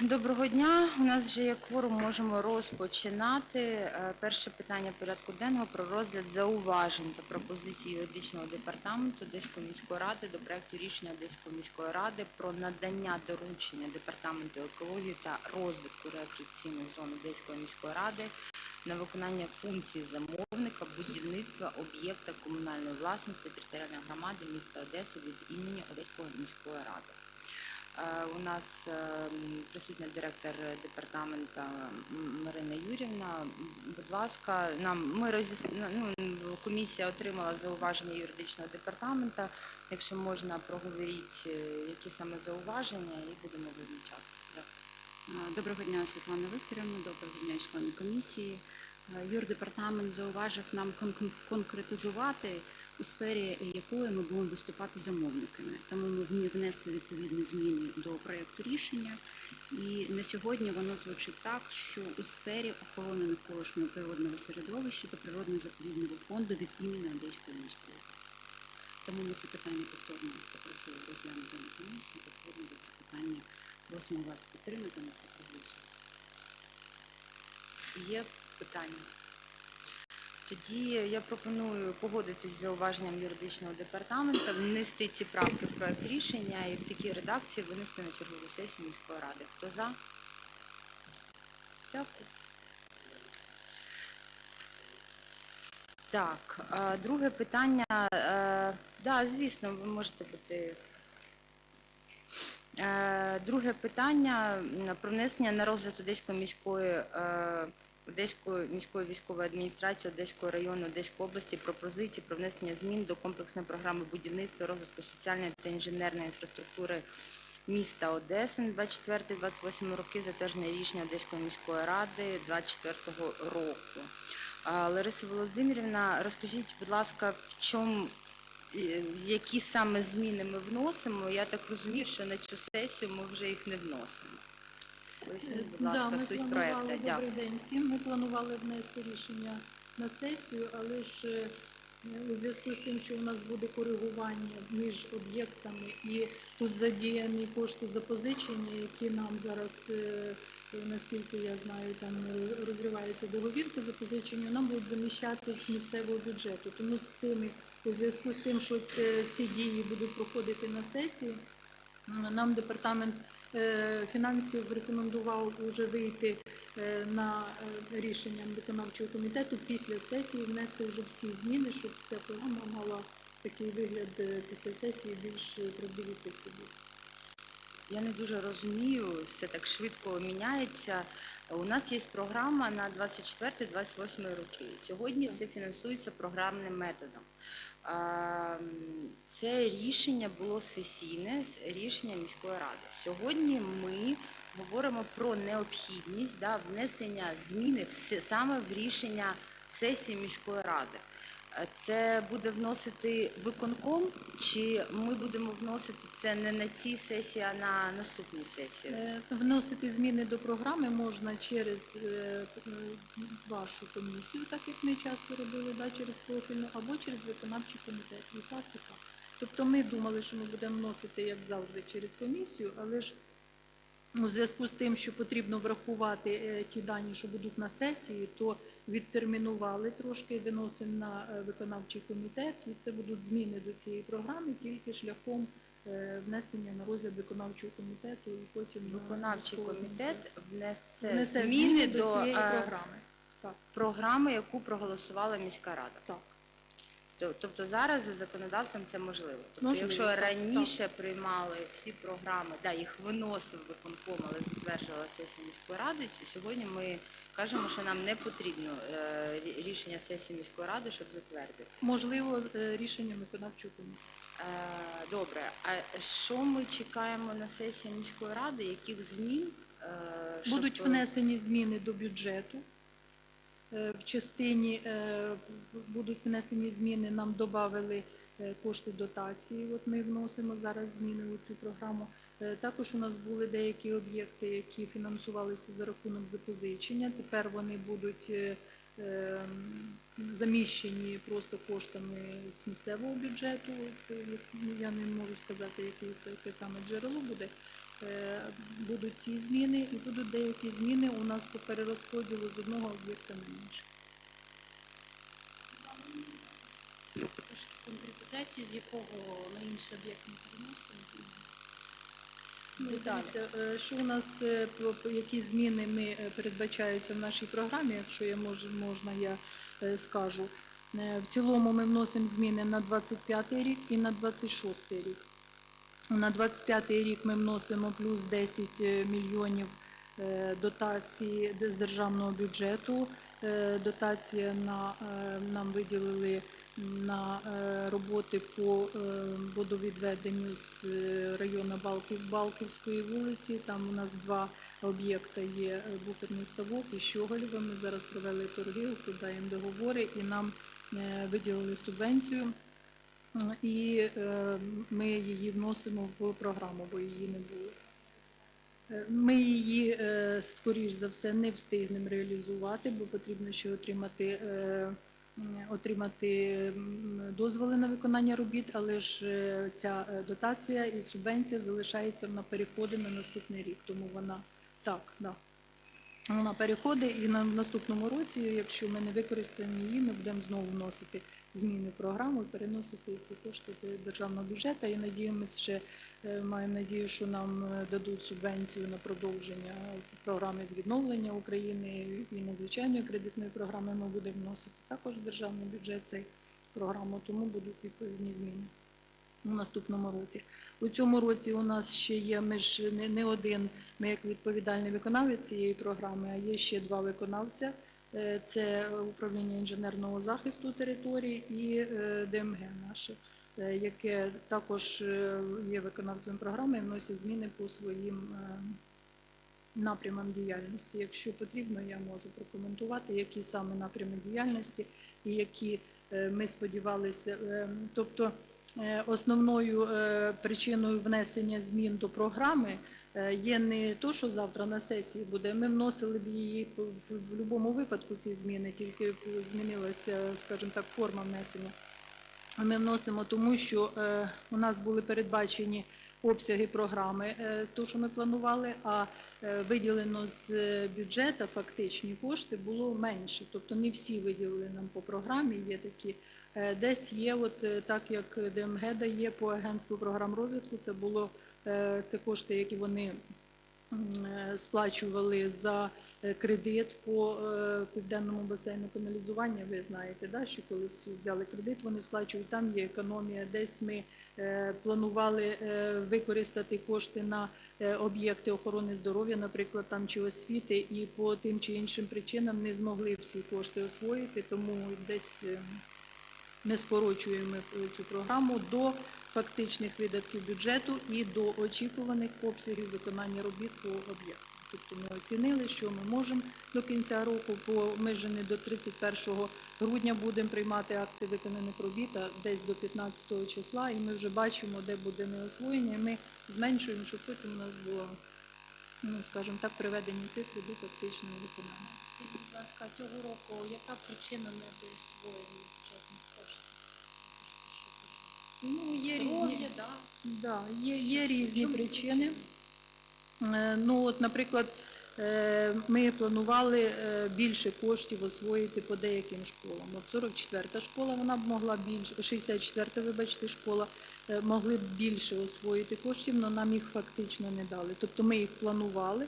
доброго дня. У нас вже є кворум, можемо розпочинати. Е, Перше питання порядку денного про розгляд зауважень та пропозицій юридичного департаменту Одеської міської ради до проекту рішення Одеської міської ради про надання доручення департаменту екології та розвитку рекреаційних зон Одеської міської ради на виконання функцій замовника будівництва об'єкта комунальної власності територіальної громади міста Одеси від імені Одеської міської ради. Е, У нас е, присутня директор департаменту Марина Юрівна. Будь ласка, нам ми розіс... ну, комісія отримала зауваження юридичного департаменту. Якщо можна, проговоріть, е, які саме зауваження, і будемо визначатися. Е, Доброго дня, Світлана Вікторівна, доброго дня, члени комісії. Юрдепартамент зауважив нам кон- конкретизувати у сфері якої ми будемо виступати замовниками. Тому ми внесли відповідні зміни до проекту рішення. І на сьогодні воно звучить так, що у сфері охорони навколишнього природного середовища та природно-заповідного фонду від імені Одеської міської. Тому ми це питання повторно попросили розглянути на комісії, повторно це питання просимо вас підтримати на це проголосувати. Є питання? Тоді я пропоную погодитись з зауваженням юридичного департаменту, внести ці правки в проект рішення і в такій редакції винести на чергову сесію міської ради. Хто за? Дякую. Так, е, друге питання. е, Да, звісно, ви можете бути. Е, Друге питання про внесення на розгляд Одеської міської Одеської міської військової адміністрації Одеського району Одеської області пропозиції про внесення змін до комплексної програми будівництва розвитку соціальної та інженерної інфраструктури міста Одеси на 24-28 роки, затверджене рішення Одеської міської ради 24 року. Лариса Володимирівна, розкажіть, будь ласка, в чому які саме зміни ми вносимо? Я так розумію, що на цю сесію ми вже їх не вносимо. Поясніть, будь ласка, Да, суть проекту. Дякую. Добрий день всім. Ми планували внести рішення на сесію, але ж е, у зв'язку з тим, що у нас буде коригування між об'єктами і тут задіяні кошти запозичення, які нам зараз, е, наскільки я знаю, там розривається договір по запозиченню, нам будуть заміщати з місцевого бюджету. Тому з цими, у зв'язку з тим, що е, ці дії будуть проходити на сесії, нам департамент фінансів рекомендував вже вийти е, на е, рішенням виконавчого комітету після сесії внести вже всі зміни, щоб ця програма мала такий вигляд е, після сесії більш е, правдиві цифри. Я не дуже розумію, все так швидко міняється. У нас є програма на 24-28 роки. Сьогодні все фінансується програмним методом. А, м, Це рішення було сесійне, рішення міської ради. Сьогодні ми говоримо про необхідність да, внесення зміни в саме в рішення сесії міської ради. Це буде вносити виконком, чи ми будемо вносити це не на цій сесії, а на наступній сесії? Е, Вносити зміни до програми можна через е, е, вашу комісію, так як ми часто робили, да, через профільну, або через виконавчий комітет. Тобто ми думали, що ми будемо вносити, як завжди, через комісію, але ж у зв'язку з тим, що потрібно врахувати е, ті дані, що будуть на сесії, то відтермінували трошки, виносимо на е, виконавчий комітет, і це будуть зміни до цієї програми тільки шляхом е, внесення на розгляд виконавчого комітету і потім на Виконавчий комітет внесе, внесе зміни до цієї програми. Так, програми, яку проголосувала міська рада. так. То- Тобто зараз за законодавством це можливо. Тобто, Можливо, якщо так, раніше приймали всі програми, да, їх виносив виконком, але затверджувала сесія міської ради, сьогодні ми кажемо, що нам не потрібно е, рішення сесії міської ради, щоб затвердити. Можливо, е, рішенням виконавчого комітету. Е, Добре, а що ми чекаємо на сесії міської ради? Яких змін? щоб- Будуть внесені зміни до бюджету. Е, В частині е, будуть внесені зміни, нам додали кошти дотації. От ми вносимо зараз зміни у цю програму. Е, Також у нас були деякі об'єкти, які фінансувалися за рахунок запозичення. Тепер вони будуть е, е, заміщені просто коштами з місцевого бюджету. Е, Я не можу сказати, яке саме джерело буде. Е, будуть ці зміни і будуть деякі зміни у нас по перерозподілу з одного об'єкта на інший. Трошки конкретизації, з якого на інший об'єкт ми переносимо. Ну, дивіться, е, що у нас е, які зміни ми передбачаються в нашій програмі, якщо я мож, можна, я скажу. В цілому ми вносимо зміни на 25 рік і на 26 рік. На 25 рік ми вносимо плюс 10 мільйонів е, дотації з державного бюджету. Е, Дотація на е, нам виділили на е, роботи по е, водовідведенню з е, району Балків, Балківської вулиці. Там у нас два об'єкти є е, буферний ставок і Щоголєва. Ми зараз провели торги, укладаємо договори і нам е, виділили субвенцію. І е, ми її вносимо в програму, бо її не було. Е, Ми її, е, скоріш за все, не встигнемо реалізувати, бо потрібно ще отримати, отримати дозволи на виконання робіт, але ж ця дотація і субвенція залишається на переходи на наступний рік, тому вона так, да. Вона переходить і на наступному році, якщо ми не використаємо її, ми будемо знову вносити зміни і переносити ці кошти до державного бюджету. І надіємося, ще е, маємо надію, що нам е, дадуть субвенцію на продовження програми з відновлення України і надзвичайної кредитної програми. Ми будемо вносити також в державний бюджет цей програму, тому будуть відповідні зміни у наступному році. У цьому році у нас ще є ми ж не, не один, ми як відповідальний виконавець цієї програми, а є ще два виконавця. Е, Це управління інженерного захисту території і е, ДМГ наше, е, яке також є виконавцем програми і вносять зміни по своїм напрямам діяльності. Якщо потрібно, я можу прокоментувати, які саме напрями діяльності і які ми сподівалися. Тобто основною причиною внесення змін до програми є не то, що завтра на сесії буде. Ми вносили б її в будь-якому випадку ці зміни, тільки змінилася, скажімо так, форма внесення. Ми вносимо тому, що е, у нас були передбачені обсяги програми, е, то, що ми планували, а е, виділено з е, бюджету фактичні кошти було менше. Тобто не всі виділили нам по програмі, є такі. Е, Десь є, от е, так як ДМГ дає по агентству програм розвитку, це було е, це кошти, які вони е, сплачували за е, кредит по е, південному басейну каналізування. Ви знаєте, що колись взяли кредит, вони сплачують. Там є економія. Десь ми е, планували е, використати кошти на е, об'єкти охорони здоров'я, наприклад, там чи освіти, і по тим чи іншим причинам не змогли всі кошти освоїти, тому десь. е, ми скорочуємо цю програму до фактичних видатків бюджету і до очікуваних обсягів виконання робіт по об'єкту. Тобто ми оцінили, що ми можемо до кінця року, бо ми ж не до 31 грудня будемо приймати акти виконаних робіт, а десь до 15 числа, і ми вже бачимо, де буде неосвоєння, і ми зменшуємо, щоб потім у нас було, ну, скажімо так, приведені цифри до фактичного виконання. Скажіть, будь ласка, цього року яка причина недоосвоєння? Ну, є Здоров'я, різні. да? Да, є, є різні чому причини. Е, Ну, от, наприклад, е, ми планували е, більше коштів освоїти по деяким школам. От 44-та школа, вона б могла більше, 64-та, вибачте, школа, е, могли б більше освоїти коштів, але нам їх фактично не дали. Тобто ми їх планували.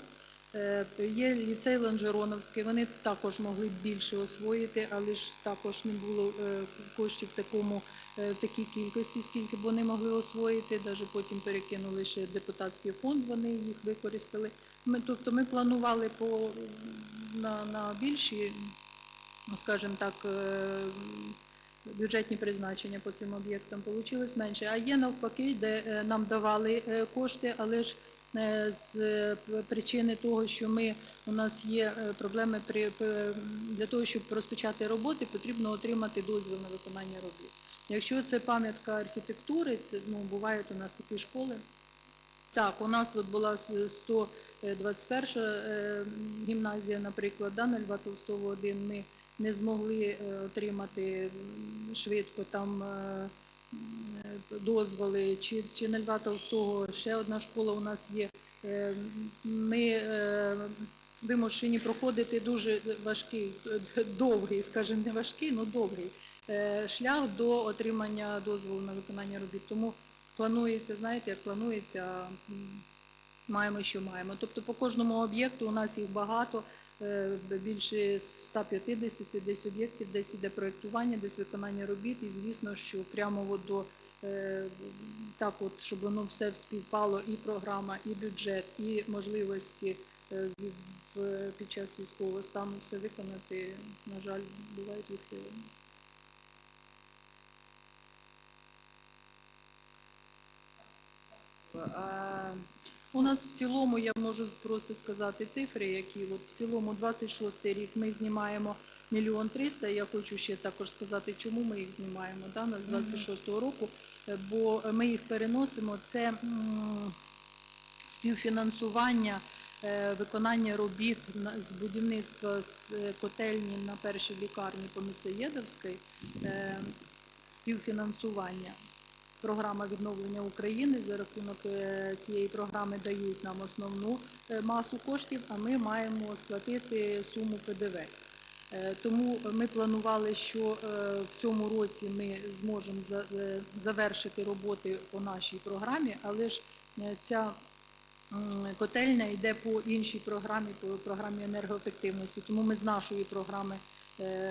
Е, Є ліцей Ланжероновський, вони також могли більше освоїти, але ж також не було е, коштів такому е, такій кількості, скільки б вони могли освоїти. Навіть потім перекинули ще депутатський фонд, вони їх використали. Ми, тобто ми планували по, на, на більші, скажімо так, бюджетні призначення по цим об'єктам вийшло менше. А є навпаки, де нам давали кошти, але ж з е, причини того, що ми у нас є е, проблеми при для того, щоб розпочати роботи, потрібно отримати дозвіл на виконання робіт. Якщо це пам'ятка архітектури, це ну бувають у нас такі школи. Так, у нас от була 121 е, гімназія, наприклад, да, на Льва Толстого 1, ми не змогли е, отримати швидко там е, е, дозволи, чи, чи на Льва Толстого ще одна школа у нас є. Е, Ми е, вимушені проходити дуже важкий, довгий, скажімо, не важкий, але довгий е, шлях до отримання дозволу на виконання робіт. Тому планується, знаєте, як планується, маємо, що маємо. Тобто по кожному об'єкту у нас їх багато, більше 150 десь об'єктів, десь іде проєктування, десь виконання робіт. І звісно, що прямо от до е, так, от, щоб воно все співпало, і програма, і бюджет, і можливості е, під час військового стану все виконати, на жаль, бувають відхилення. У нас в цілому, я можу просто сказати цифри, які от в цілому 26 рік ми знімаємо мільйон триста. Я хочу ще також сказати, чому ми їх знімаємо да, на- з 26-го року, е, бо ми їх переносимо. Це м, співфінансування е, виконання робіт на- з будівництва з е, котельні на першій лікарні по Мисеєдовській, е, співфінансування. Програма відновлення України за рахунок е, цієї програми дають нам основну е, масу коштів, а ми маємо сплатити суму ПДВ. Е, Тому ми планували, що в цьому році ми зможемо завершити роботи по нашій програмі, але ж ця котельня йде по іншій програмі, по програмі енергоефективності. Тому ми з нашої програми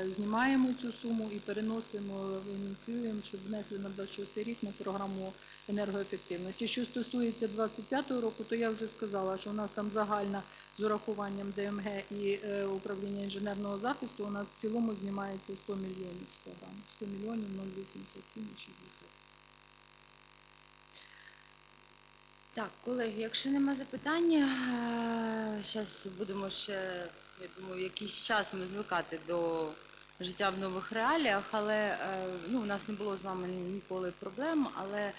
знімаємо цю суму і переносимо, ініціюємо, щоб внесли на 26 рік на програму енергоефективності. Що стосується 25-го року, то я вже сказала, що у нас там загальна з урахуванням ДМГ і е, управління інженерного захисту у нас в цілому знімається 100 мільйонів з програми. 100 мільйонів 0,87,60. Так, колеги, якщо нема запитань, зараз будемо ще, я думаю, якийсь час ми звикати до життя в нових реаліях, але е, ну, у нас не було з вами ніколи проблем, але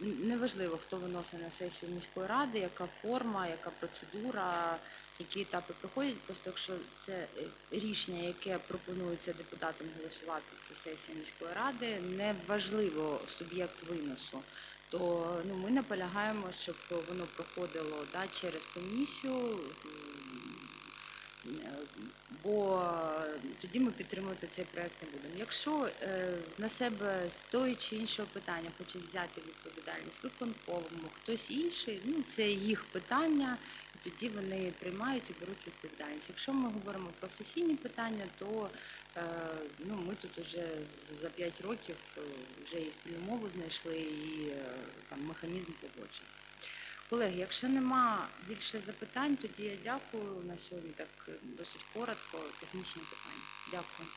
неважливо, хто виносить на сесію міської ради, яка форма, яка процедура, які етапи проходять. Просто якщо це рішення, яке пропонується депутатам голосувати, це сесія міської ради, неважливо суб'єкт виносу то ну, ми наполягаємо, щоб воно проходило да, через комісію, е, бо тоді ми підтримувати цей проект не будемо. Якщо е, на себе з того чи іншого питання хоче взяти відповідальність виконкому, хтось інший, ну це їх питання, тоді вони приймають і беруть відповідальність. Якщо ми говоримо про сесійні питання, то Е, ну, ми тут вже за 5 років е, вже і спільну мову знайшли, і е, там механізм погодження. Колеги, якщо нема більше запитань, тоді я дякую на сьогодні так досить коротко, технічні питання. Дякую.